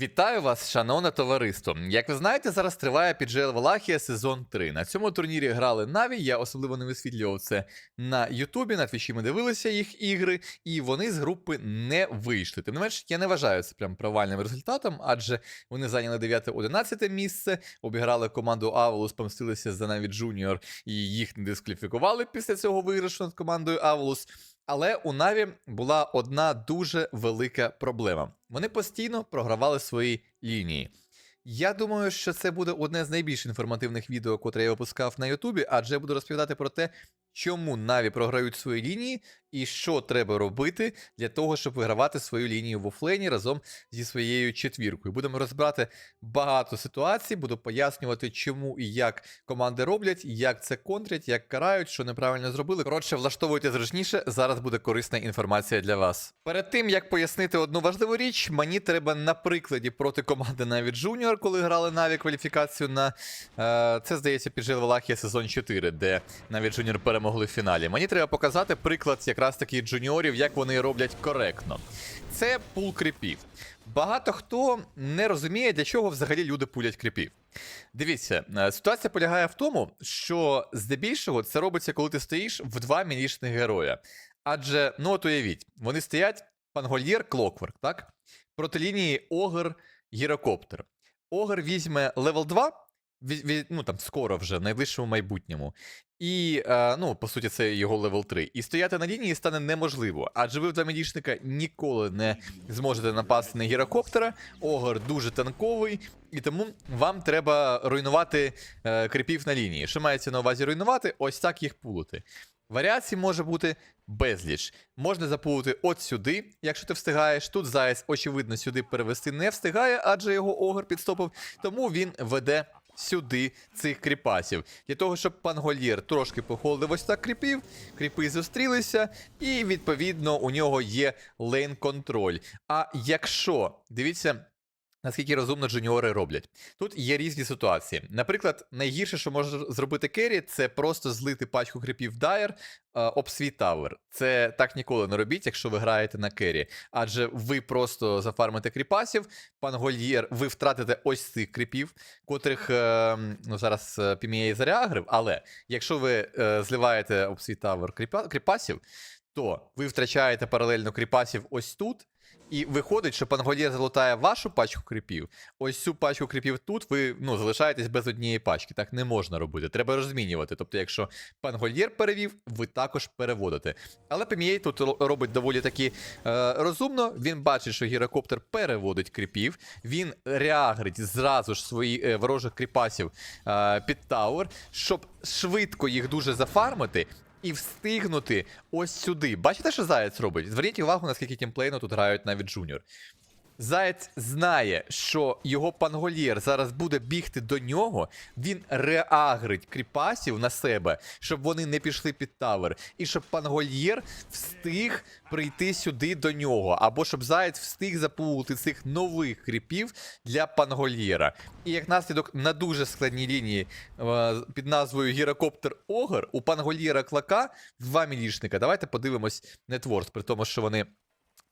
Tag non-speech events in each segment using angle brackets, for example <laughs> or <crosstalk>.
Вітаю вас, шановне товариство. Як ви знаєте, зараз триває PGL Валахія сезон 3. На цьому турнірі грали Наві. Я особливо не висвітлював це на Ютубі. На Твічі ми дивилися їх ігри, і вони з групи не вийшли. Тим не менш, я не вважаю це прям провальним результатом, адже вони зайняли 9-11 місце, обіграли команду Аволус, помстилися за Наві Джуніор і їх не дискваліфікували після цього виграшу над командою Аволус. Але у Наві була одна дуже велика проблема. Вони постійно програвали свої лінії. Я думаю, що це буде одне з найбільш інформативних відео, котре я випускав на Ютубі, адже я буду розповідати про те, чому Наві програють свої лінії і що треба робити для того, щоб вигравати свою лінію в офлейні разом зі своєю четвіркою. Будемо розбирати багато ситуацій, буду пояснювати, чому і як команди роблять, як це контрять, як карають, що неправильно зробили. Коротше, влаштовуйте зручніше. Зараз буде корисна інформація для вас. Перед тим як пояснити одну важливу річ, мені треба на прикладі проти команди Наві Junior, коли грали Наві кваліфікацію на е, це здається піджил Валахія сезон 4, де Наві Junior перемогли в фіналі. Мені треба показати приклад якраз таки джуніорів, як вони роблять коректно. Це пул кріпів. Багато хто не розуміє, для чого взагалі люди пулять кріпів. Дивіться, е, ситуація полягає в тому, що здебільшого це робиться, коли ти стоїш в два мілічних героя. Адже, ну от уявіть, вони стоять пангольєр, клокверк, так? Проти лінії Огр, гірокоптер. Огр візьме левел 2, ві- ві- ну там скоро вже, в найближчому майбутньому. І, е, ну, по суті, це його левел 3. І стояти на лінії стане неможливо, адже ви в два мілічника ніколи не зможете напасти на гірокоптера. Огр дуже танковий, і тому вам треба руйнувати е, кріпів на лінії. Що мається на увазі руйнувати? Ось так їх пулити. Варіацій може бути безліч. Можна запулити от сюди, якщо ти встигаєш. Тут заяць, очевидно, сюди перевести не встигає, адже його огр підстопив, тому він веде сюди цих кріпасів. Для того, щоб пан Гольєр трошки похолив ось так кріпів, кріпи зустрілися, і відповідно у нього є лейн-контроль. А якщо, дивіться. Наскільки розумно джуніори роблять. Тут є різні ситуації. Наприклад, найгірше, що може зробити Керрі, це просто злити пачку кріпів Дайер е, об свій тавер. Це так ніколи не робіть, якщо ви граєте на Керрі. Адже ви просто зафармите кріпасів, пан Гольєр, ви втратите ось цих кріпів, котрих е, ну, зараз е, PMA зарягрив, але якщо ви зливаєте об свій тавер кріпа, кріпасів, то ви втрачаєте паралельно кріпасів ось тут. І виходить, що пангольєр залутає вашу пачку кріпів. Ось цю пачку кріпів тут ви ну, залишаєтесь без однієї пачки. Так не можна робити. Треба розмінювати. Тобто, якщо пан Гольєр перевів, ви також переводите. Але PMA тут робить доволі таки е, розумно. Він бачить, що гірокоптер переводить кріпів. Він реагрить зразу ж свої е, ворожих кріпасів е, під тауер, щоб швидко їх дуже зафармити. І встигнути ось сюди. Бачите, що Заяць робить? Зверніть увагу, наскільки тімплейно тут грають навіть Джуніор. Заєць знає, що його пангольєр зараз буде бігти до нього. Він реагрить кріпасів на себе, щоб вони не пішли під тавер, і щоб пангольєр встиг прийти сюди до нього, або щоб Заєць встиг запулити цих нових кріпів для пангольєра. І як наслідок на дуже складній лінії е, під назвою Гірокоптер Огр у пангольєра Клака два мілішника. Давайте подивимось нетворс, при тому, що вони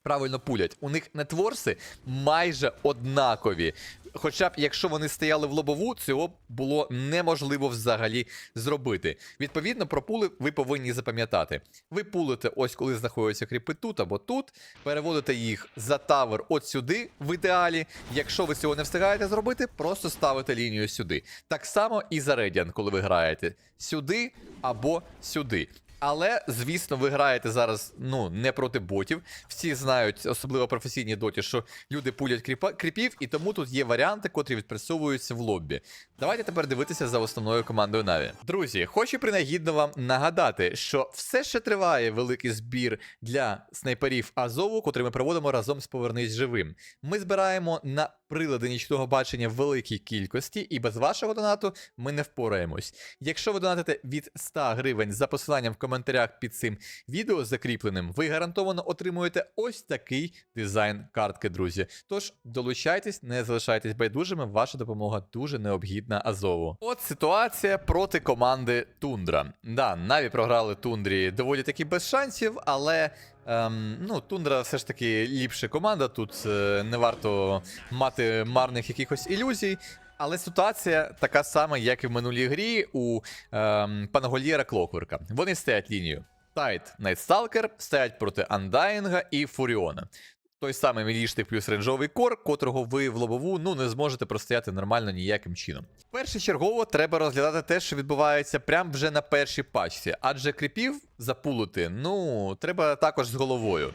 правильно пулять. У них нетворси майже однакові. Хоча б якщо вони стояли в лобову, цього було неможливо взагалі зробити. Відповідно, про пули ви повинні запам'ятати. Ви пулите ось коли знаходяться кріпи тут або тут, переводите їх за тавер от сюди, в ідеалі. Якщо ви цього не встигаєте зробити, просто ставите лінію сюди. Так само і за Radiant, коли ви граєте сюди або сюди. Але, звісно, ви граєте зараз ну, не проти ботів. Всі знають, особливо професійні доті, що люди пулять кріпа, кріпів, і тому тут є варіанти, котрі відпрацьовуються в лоббі. Давайте тепер дивитися за основною командою Наві. Друзі, хочу принагідно вам нагадати, що все ще триває великий збір для снайперів Азову, котрий ми проводимо разом з Повернись живим. Ми збираємо на прилади нічного бачення великій кількості, і без вашого донату ми не впораємось. Якщо ви донатите від 100 гривень за посиланням в коментарях під цим відео закріпленим, ви гарантовано отримуєте ось такий дизайн картки, друзі. Тож долучайтесь, не залишайтесь байдужими, ваша допомога дуже необхідна Азову. От ситуація проти команди Тундра. Да, Наві програли Тундрі доволі таки без шансів, але Ем, ну, Тундра все ж таки ліпша команда. Тут е, не варто мати марних якихось ілюзій. Але ситуація така сама, як і в минулій грі у ем, Панагольєра Клокверка. Вони стоять лінію. Тайт Найтсталкер стоять проти Андайнга і Фуріона. Той самий мілішний плюс рейнджовий кор, котрого ви в лобову ну не зможете простояти нормально ніяким чином. Першочергово треба розглядати те, що відбувається прямо вже на першій пачці, адже кріпів запулити, ну, треба також з головою.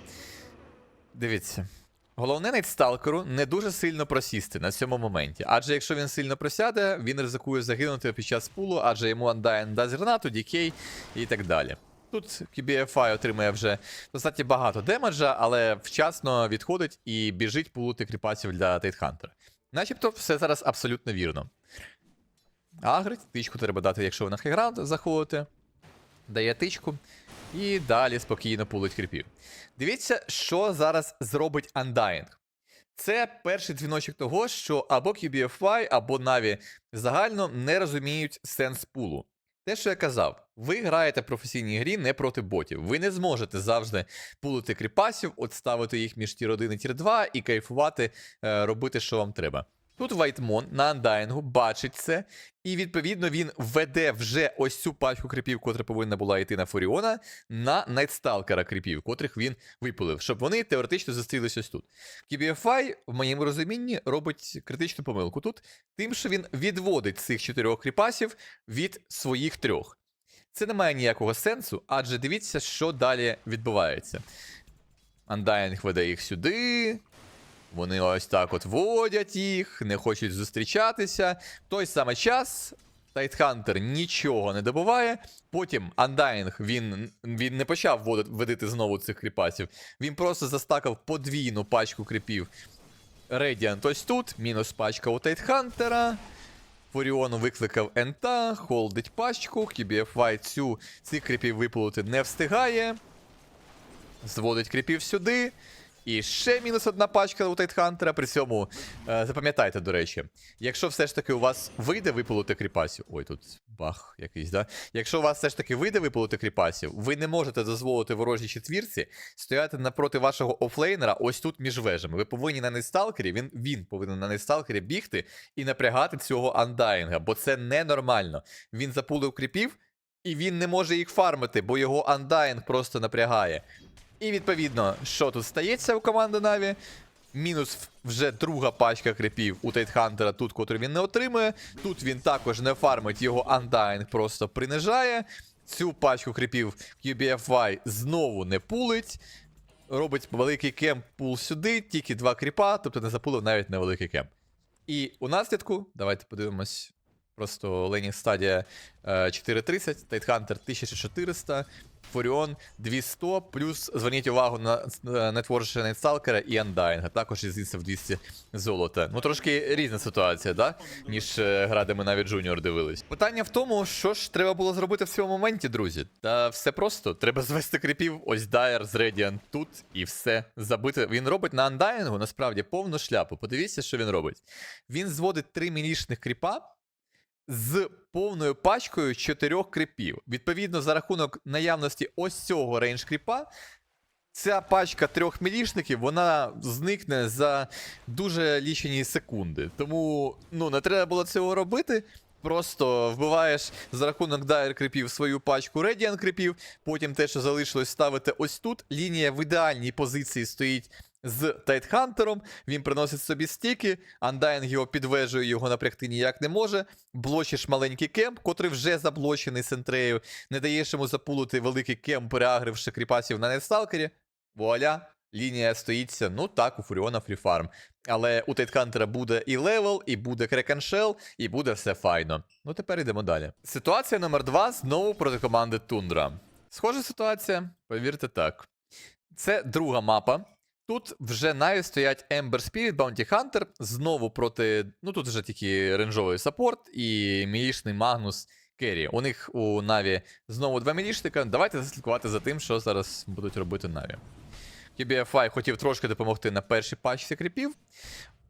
Дивіться. Головне найтсталкеру не дуже сильно просісти на цьому моменті. Адже якщо він сильно просяде, він ризикує загинути під час пулу, адже йому Undying дасть гранату, дікей і так далі. Тут QBFI отримує вже достатньо багато демеджа, але вчасно відходить і біжить пулити кріпаців для Тейтхантера. Начебто все зараз абсолютно вірно. Агрить, тичку треба дати, якщо ви на хайграунд заходите. Дає тичку. І далі спокійно пулить кріпів. Дивіться, що зараз зробить Undying. Це перший дзвіночок того, що або QBFY, або Na'Vi загально не розуміють сенс пулу. Те, що я казав, ви граєте в професійній грі не проти ботів. Ви не зможете завжди пулити кріпасів, от ставити їх між тір 1 і тір 2 і кайфувати, е, робити, що вам треба. Тут Вайтмон на андайнгу бачить це, і відповідно він веде вже ось цю пачку кріпів, котра повинна була йти на Фуріона, на Найтсталкера кріпів, котрих він випулив, щоб вони теоретично зустрілись ось тут. KBFI, в моєму розумінні, робить критичну помилку тут, тим, що він відводить цих чотирьох кріпасів від своїх трьох. Це не має ніякого сенсу, адже дивіться, що далі відбувається. Андайнг веде їх сюди. Вони ось так от водять їх, не хочуть зустрічатися. В той самий час Тайтхантер нічого не добуває. Потім Undying, він, він не почав водити, знову цих кріпасів. Він просто застакав подвійну пачку кріпів. Radiant ось тут, мінус пачка у Тайтхантера. Фуріон викликав Ента, холдить пачку, QBFY цю цих кріпів виплути не встигає. Зводить кріпів сюди. І ще мінус одна пачка у Тайтхантера. При цьому е, запам'ятайте, до речі, якщо все ж таки у вас вийде виполоти кріпасів. Ой, тут бах якийсь, да? Якщо у вас все ж таки вийде виполоти кріпасів, ви не можете дозволити ворожій четвірці стояти напроти вашого офлейнера ось тут між вежами. Ви повинні на нейсталкері, він, він повинен на нейсталкері бігти і напрягати цього андайнга, бо це ненормально. Він запулив кріпів, і він не може їх фармити, бо його андайнг просто напрягає. І відповідно, що тут стається у команди Наві? Мінус вже друга пачка крипів у Тайтхантера, тут, котру він не отримує. Тут він також не фармить, його Undying просто принижає. Цю пачку крипів QBFY знову не пулить. Робить великий кемп пул сюди, тільки два кріпа, тобто не запулив навіть невеликий кемп. І у наслідку, давайте подивимось. Просто Ленінг стадія е, 430, Тайтхантер 1400, Фуріон 200, плюс зверніть увагу на нетворшення Найтсталкера і Андайнга, також різниця в 200 золота. Ну трошки різна ситуація, да? ніж е, гра, ми навіть Джуніор дивились. Питання в тому, що ж треба було зробити в цьому моменті, друзі. Та все просто. Треба звести кріпів, ось Дайер з Radiant тут і все забити. Він робить на Андайнгу насправді повну шляпу. Подивіться, що він робить. Він зводить три мілішних кріпа з повною пачкою чотирьох кріпів. Відповідно, за рахунок наявності ось цього рейндж кріпа, ця пачка трьох мілішників вона зникне за дуже лічені секунди. Тому ну, не треба було цього робити. Просто вбиваєш за рахунок дайр кріпів свою пачку Radiant кріпів, потім те, що залишилось, ставити ось тут. Лінія в ідеальній позиції стоїть з Тайтхантером. Він приносить собі стіки, Андайн його підвежує, його напрягти ніяк не може. Блочиш маленький кемп, котрий вже заблочений сентрею. Не даєш йому запулити великий кемп, переагривши кріпасів на нетсталкері. Вуаля, лінія стоїться. Ну так, у Фуріона фріфарм. Але у Тайтхантера буде і левел, і буде крекеншел, і буде все файно. Ну тепер йдемо далі. Ситуація номер 2 знову проти команди Тундра. Схожа ситуація, повірте так. Це друга мапа. Тут вже навіть стоять Ember Spirit, Bounty Hunter, знову проти. Ну тут вже тільки ренжовий саппорт і мілішний Магнус Керрі. У них у Наві знову два мілішника. Давайте заслідкувати за тим, що зараз будуть робити Наві. QBFI хотів трошки допомогти на першій пачці кріпів.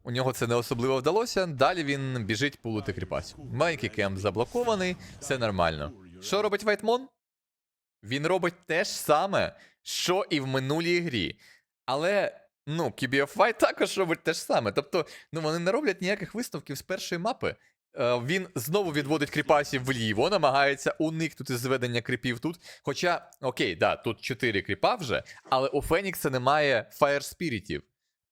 У нього це не особливо вдалося. Далі він біжить пулити кріпасів. Маленький кемп заблокований, все нормально. Що робить Вайтмон? Він робить те ж саме, що і в минулій грі. Але. Ну, KBFY <laughs> також робить те ж саме. Тобто, ну вони не роблять ніяких висновків з першої мапи. Е, він знову відводить кріпасів вліво, намагається уникнути зведення кріпів тут. Хоча, окей, да, тут 4 кріпа вже, але у Фенікса немає фаєр Спірітів.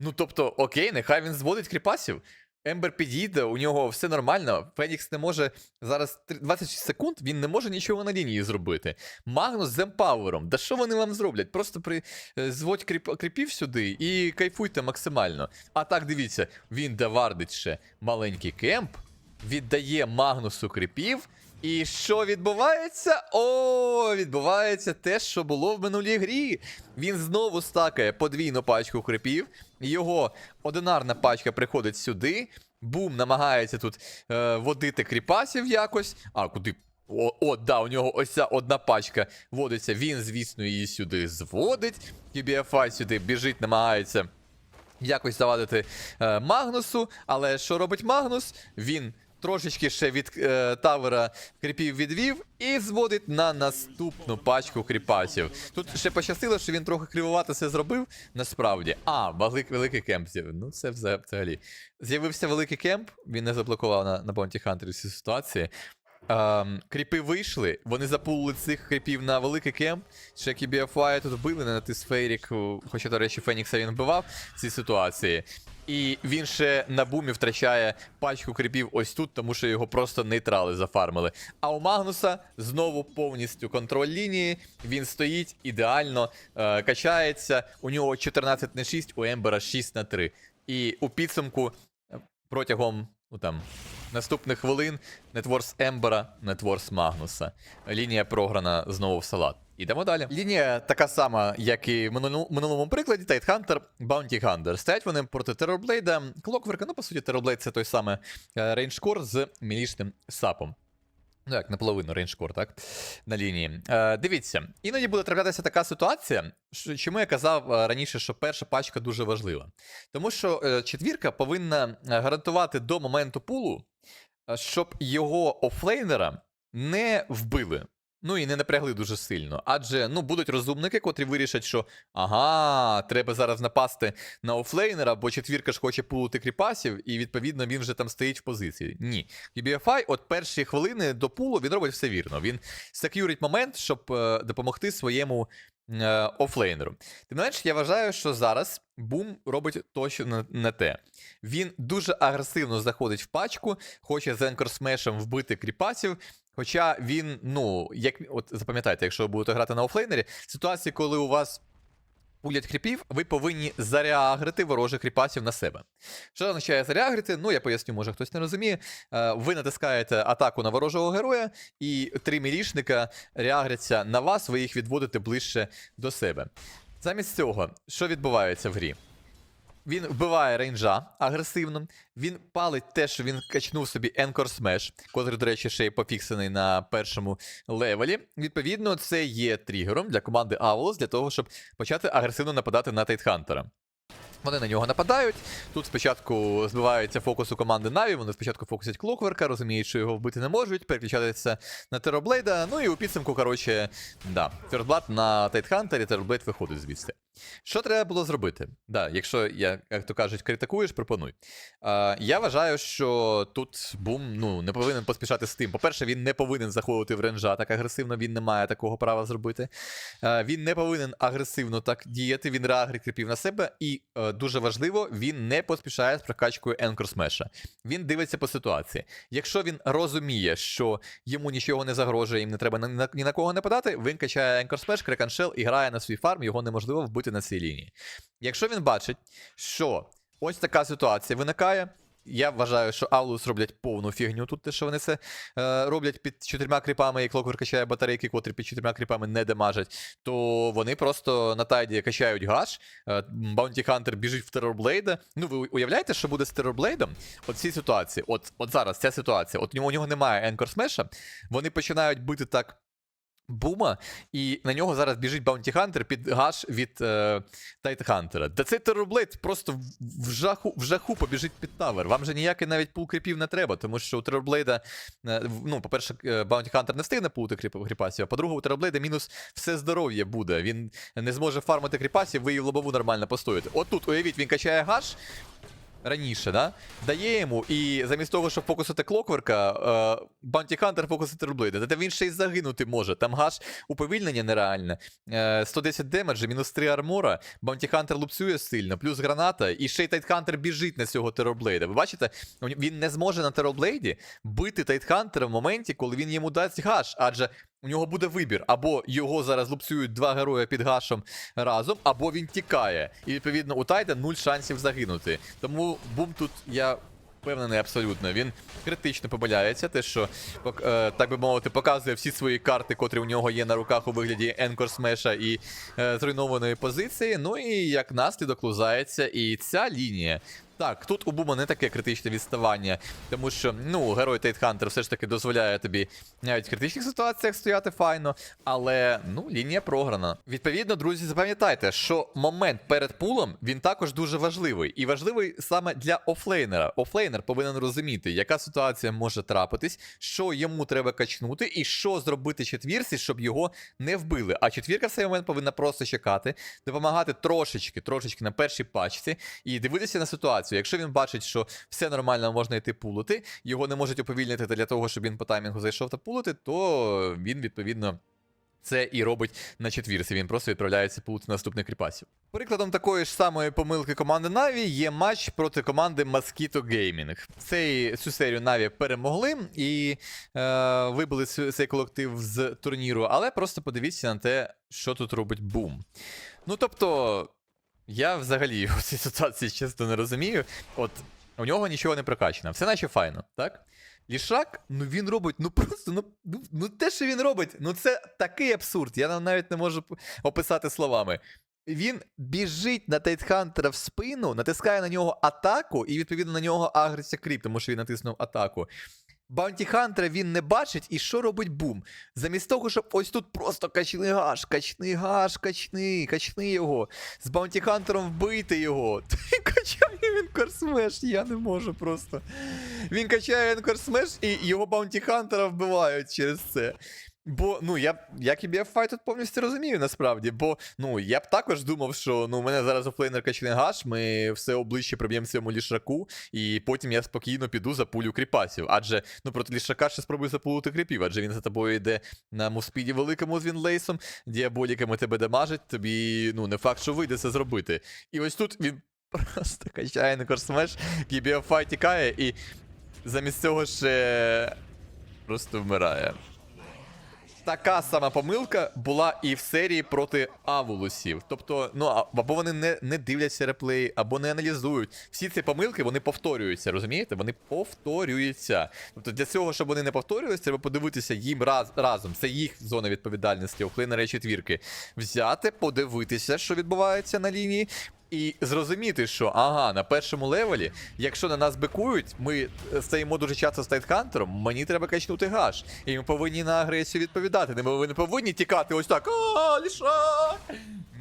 Ну тобто, окей, нехай він зводить кріпасів. Ембер підійде, у нього все нормально. Фенікс не може зараз три- 26 секунд, він не може нічого на лінії зробити. Магнус з Емпауером. Да що вони вам зроблять? Просто при е, зводь кріп, кріпів сюди і кайфуйте максимально. А так дивіться, він давардить ще маленький кемп, віддає Магнусу кріпів. І що відбувається? О, відбувається те, що було в минулій грі. Він знову стакає подвійну пачку крипів. Його одинарна пачка приходить сюди. Бум намагається тут е, водити кріпасів якось. А куди? О, о, да, у нього ось ця одна пачка водиться. Він, звісно, її сюди зводить. QBFI сюди біжить, намагається якось завадити е, Магнусу. Але що робить Магнус? Він трошечки ще від е, тавера кріпів відвів і зводить на наступну пачку кріпасів. Тут ще пощастило, що він трохи кривувато все зробив. Насправді. А, великий, великий кемп з'явив. Ну, це вза- взагалі. З'явився великий кемп, він не заблокував на, на Bounty Hunter всі ситуації. Ем, кріпи вийшли, вони запулили цих кріпів на великий кемп. Ще KBFY тут вбили, не натис Фейрік, хоча, до речі, Фенікса він вбивав в цій ситуації. І він ще на бумі втрачає пачку кріпів ось тут, тому що його просто нейтрали зафармили. А у Магнуса знову повністю контроль лінії. Він стоїть ідеально, е, качається. У нього 14 на 6, у Ембера 6 на 3. І у підсумку е, протягом ну, там, наступних хвилин Нетворс Ембера, Нетворс Магнуса. Лінія програна знову в салат. Ідемо далі. Лінія така сама, як і в минулому, прикладі: Тайтхантер, Bounty Hunter. Стоять вони проти Терорблейда. Клокверка, ну, по суті, Терорблейд це той самий е, рейнджкор з мілічним сапом. Ну, як наполовину рейнджкор, так? На лінії. Е, дивіться, іноді буде траплятися така ситуація, що, чому я казав е, раніше, що перша пачка дуже важлива. Тому що е, четвірка повинна е, гарантувати до моменту пулу, е, щоб його офлейнера не вбили. Ну і не напрягли дуже сильно. Адже ну, будуть розумники, котрі вирішать, що ага, треба зараз напасти на офлейнера, бо четвірка ж хоче пулити кріпасів, і відповідно він вже там стоїть в позиції. Ні. UBFI от перші хвилини до пулу він робить все вірно. Він сек'юрить момент, щоб е, допомогти своєму е, офлейнеру. Тим не менш, я вважаю, що зараз бум робить точно не, те. Він дуже агресивно заходить в пачку, хоче з енкорсмешем вбити кріпасів. Хоча він, ну, як от запам'ятайте, якщо ви будете грати на офлейнері, ситуації, коли у вас пулять кріпів, ви повинні зареагрити ворожих кріпасів на себе. Що означає зареагрити? Ну, я поясню, може хтось не розуміє. Е, Ви натискаєте атаку на ворожого героя, і три мілішника реагряться на вас, ви їх відводите ближче до себе. Замість цього, що відбувається в грі? Він вбиває рейнджа агресивно. Він палить те, що він качнув собі Encore Smash, котрий, до речі, ще й пофіксений на першому левелі. Відповідно, це є тригером для команди Aulus для того, щоб почати агресивно нападати на Тайтхантера. Вони на нього нападають. Тут спочатку збивається фокус у команди Na'Vi, вони спочатку фокусять Клокверка, розуміють, що його вбити не можуть, переключаються на Терорблейда. Ну і у підсумку, коротше, да, Фердблад на Тайтхантері, Терорблейд виходить звідси. Що треба було зробити? Да, якщо, я, як то кажуть, критикуєш, пропонуй. Е, я вважаю, що тут бум ну, не повинен поспішати з тим. По-перше, він не повинен заходити в ренжа так агресивно, він не має такого права зробити. Е, він не повинен агресивно так діяти, він реагрить кріпів на себе. І е, дуже важливо, він не поспішає з прокачкою Anchor Smash. Він дивиться по ситуації. Якщо він розуміє, що йому нічого не загрожує, їм не треба ні на, ні на кого нападати, він качає Anchor Smash, Креканшел і грає на свій фарм, його неможливо вбити на цій лінії. Якщо він бачить, що ось така ситуація виникає. Я вважаю, що Аулус роблять повну фігню тут, те, що вони це е, роблять під чотирма кріпами, і Клоквер качає батарейки, котрі під чотирма кріпами не демажать, то вони просто на тайді качають гаш, е, Баунті Хантер біжить в Терорблейда. Ну, ви уявляєте, що буде з Терорблейдом? От цій ситуації, от, от зараз ця ситуація, от у нього немає Енкор Смеша, вони починають бити так Бума, і на нього зараз біжить Баунті Хантер під гаш від е, Тайтхантера. Да цей Терорблейд просто в- жаху, в жаху побіжить під тавер. Вам же ніякий навіть пул кріпів не треба, тому що у Терорблейда, е, ну, по-перше, е, Баунті Хантер не встигне пулити кріп- кріпасів, а по-друге, у Терорблейда мінус все здоров'я буде. Він не зможе фармити кріпасів, ви її в лобову нормально постоїте. От тут, уявіть, він качає гаш. Раніше, да? Дає йому, і замість того, щоб фокусити клокверка, е, Баунті Хантер фокусити рублейда. Та він ще й загинути може. Там гаш уповільнення нереальне. Е, 110 демеджа, мінус 3 армора. Баунті Хантер лупцює сильно, плюс граната, і ще й Тайтхантер біжить на цього Терорблейда. Ви бачите, він не зможе на Терорблейді бити Тайтхантера в моменті, коли він йому дасть гаш, адже у нього буде вибір. Або його зараз лупцюють два герої під гашем разом, або він тікає. І відповідно у Тайта нуль шансів загинути. Тому бум тут я. Впевнений абсолютно. Він критично помиляється, те, що, е, так би мовити, показує всі свої карти, котрі у нього є на руках у вигляді Енкор Смеша і е, зруйнованої позиції. Ну і як наслідок лузається і ця лінія. Так, тут у Бума не таке критичне відставання, тому що ну, герой Тайтхантер все ж таки дозволяє тобі навіть в критичних ситуаціях стояти файно, але ну, лінія програна. Відповідно, друзі, запам'ятайте, що момент перед пулом він також дуже важливий. І важливий саме для офлейнера. Офлейнер повинен розуміти, яка ситуація може трапитись, що йому треба качнути, і що зробити четвірці, щоб його не вбили. А четвірка в цей момент повинна просто чекати, допомагати трошечки, трошечки на першій пачці і дивитися на ситуацію. Якщо він бачить, що все нормально, можна йти пулити, його не можуть уповільнити для того, щоб він по таймінгу зайшов та пулити, то він відповідно. Це і робить на четвірці. Він просто відправляється пулити наступних кріпасів. Прикладом такої ж самої помилки команди Na'Vi є матч проти команди Mosquito Gaming. Цей, цю серію Na'Vi перемогли і е, вибили цей колектив з турніру, але просто подивіться на те, що тут робить бум. Ну тобто, я взагалі у цій ситуації чесно не розумію. От у нього нічого не прокачано, все наче файно, так? Лішак, ну він робить, ну просто, ну, ну, ну те, що він робить, ну це такий абсурд. Я навіть не можу описати словами. Він біжить на Тайтхантера в спину, натискає на нього атаку, і відповідно на нього агриться кріп, тому що він натиснув атаку. Баунті Хантера він не бачить, і що робить бум? Замість того, щоб ось тут просто качни гаш, качни гаш, качний, качни його. З Баунті Хантером вбити його. Качає він корсмеш, я не можу просто. Він качає Енкор Смеш і його Баунті Хантера вбивають через це. Бо, ну, я, б- і BF тут повністю розумію насправді. Бо, ну, я б також думав, що ну, мене зараз офлейнер качне гаш, ми все обличчя приб'ємо цьому лішаку, і потім я спокійно піду за пулю кріпасів. Адже ну, проти лішака ще спробую запулити кріпів, адже він за тобою йде на муспіді великому з вінлейсом, діаболіками тебе дамажить, тобі ну, не факт, що вийде це зробити. І ось тут він <laughs> просто качає на корсмеш, BF тікає, і замість цього ще просто вмирає. Така сама помилка була і в серії проти Авулусів. Тобто, ну або вони не, не дивляться реплеї, або не аналізують. Всі ці помилки вони повторюються, розумієте? Вони повторюються. Тобто для цього, щоб вони не повторювалися, треба подивитися їм раз, разом. Це їх зона відповідальності, оклинера четвірки. Взяти, подивитися, що відбувається на лінії. І зрозуміти, що ага, на першому левелі, якщо на нас бикують, ми стаємо дуже часто з Тайтхантером, мені треба качнути гаш. І ми повинні на агресію відповідати. Ми не повинні тікати ось так. А, ліша!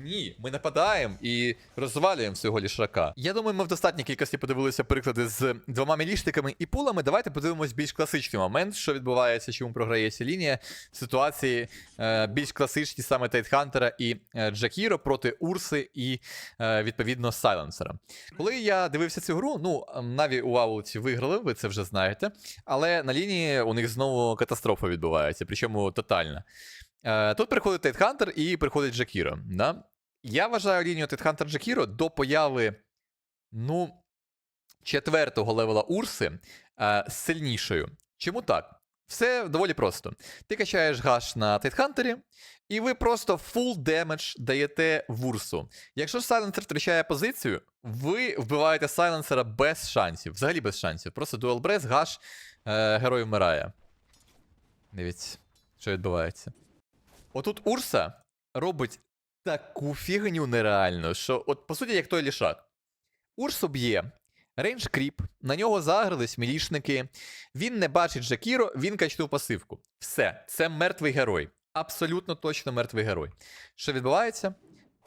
Ні, ми нападаємо і розвалюємо цього лішака. Я думаю, ми в достатній кількості подивилися приклади з двома міліштиками і пулами. Давайте подивимось більш класичний момент, що відбувається, чому програє ця лінія. Ситуації е, більш класичні саме Тайтхантера і е, Джакіро проти Урси і е, відповідно Сайленсера. Коли я дивився цю гру, ну Наві у Аулці виграли, ви це вже знаєте. Але на лінії у них знову катастрофа відбувається, причому тотальна. Е, Тут приходить Тайтхантер і приходить Джакіро. Да? Я вважаю лінію Тайтхантер Джакіро до появи, ну, четвертого левела Урси е, сильнішою. Чому так? Все доволі просто. Ти качаєш гаш на Тайтхантері, і ви просто full демедж даєте в Урсу. Якщо Сайленсер втрачає позицію, ви вбиваєте Сайленсера без шансів. Взагалі без шансів. Просто дуел брес, гаш, е, герой вмирає. Дивіться, що відбувається. Отут Урса робить таку фігню нереальну, що, от по суті, як той лішак. Урсу б'є. Рейндж кріп, на нього загрались мілішники. Він не бачить Джакіро, він качнув пасивку. Все, це мертвий герой. абсолютно точно мертвий герой. Що відбувається?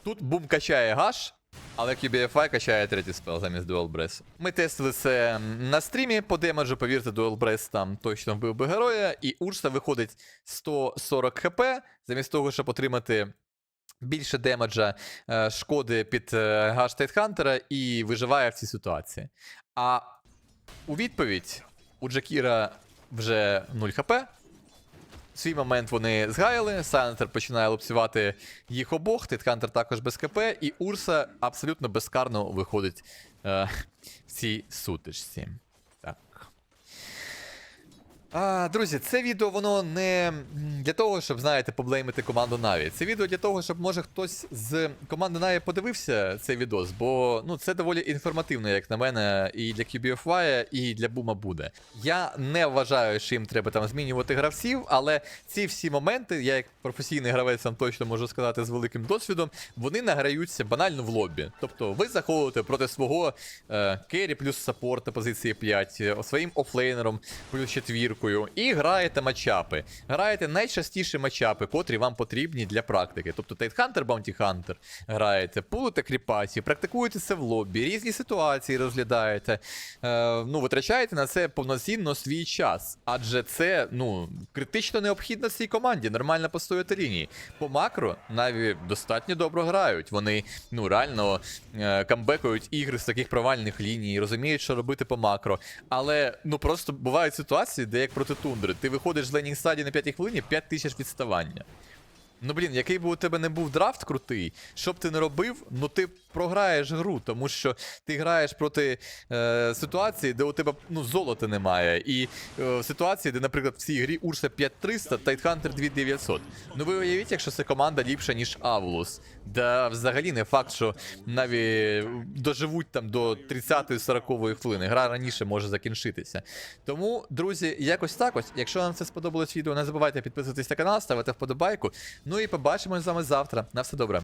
Тут бум качає гаш, але QBFI качає третій спел замість Dual Breath. Ми тестили це на стрімі по демеджу, повірте, Dual Breath там точно вбив би героя, і Урса виходить 140 хп, замість того, щоб отримати більше демеджа е, шкоди під е, гаш Тайтхантера і виживає в цій ситуації. А у відповідь у Джакіра вже 0 хп. Свій момент вони згаяли, Сайленсер починає лупцювати їх обох, Титхантер також без КП, і Урса абсолютно безкарно виходить е, в цій сутичці. А, друзі, це відео воно не для того, щоб, знаєте, поблеймити команду Наві. Це відео для того, щоб може хтось з команди Наві подивився цей відос, бо ну, це доволі інформативно, як на мене, і для QBFY, і для Бума буде. Я не вважаю, що їм треба там змінювати гравців, але ці всі моменти, я як професійний гравець вам точно можу сказати з великим досвідом, вони награються банально в лобі. Тобто ви заходите проти свого е, керрі плюс саппорт на позиції 5, е, своїм офлейнером плюс четвіркою, і граєте матчапи. Граєте найчастіші матчапи, котрі вам потрібні для практики. Тобто Bounty Hunter граєте, пулите кріпасі, практикуєте це в лобі, різні ситуації розглядаєте. Е, ну, витрачаєте на це повноцінно свій час. Адже це ну, критично необхідно цій команді, нормально постояти лінії. По макро навіть достатньо добре грають. Вони ну, реально е, камбекають ігри з таких провальних ліній, розуміють, що робити по макро. Але ну просто бувають ситуації, де як проти тундри, ти виходиш з ленінг стадії на 5 хвилині, 5 тисяч відставання. Ну блін, який би у тебе не був драфт крутий, що б ти не робив, ну ти програєш гру, тому що ти граєш проти е, ситуації, де у тебе ну, золота немає. І е, ситуації, де, наприклад, в цій грі Урса 5300, Тайтхантер 2900. Ну ви уявіть, якщо це команда ліпша, ніж Авлус. Да взагалі не факт, що навіть доживуть там до 30-40 хвилини. Гра раніше може закінчитися. Тому, друзі, якось так ось. Якщо вам це сподобалось відео, не забувайте підписуватись на канал, ставити вподобайку. Ну і побачимось з вами завтра. На все добре.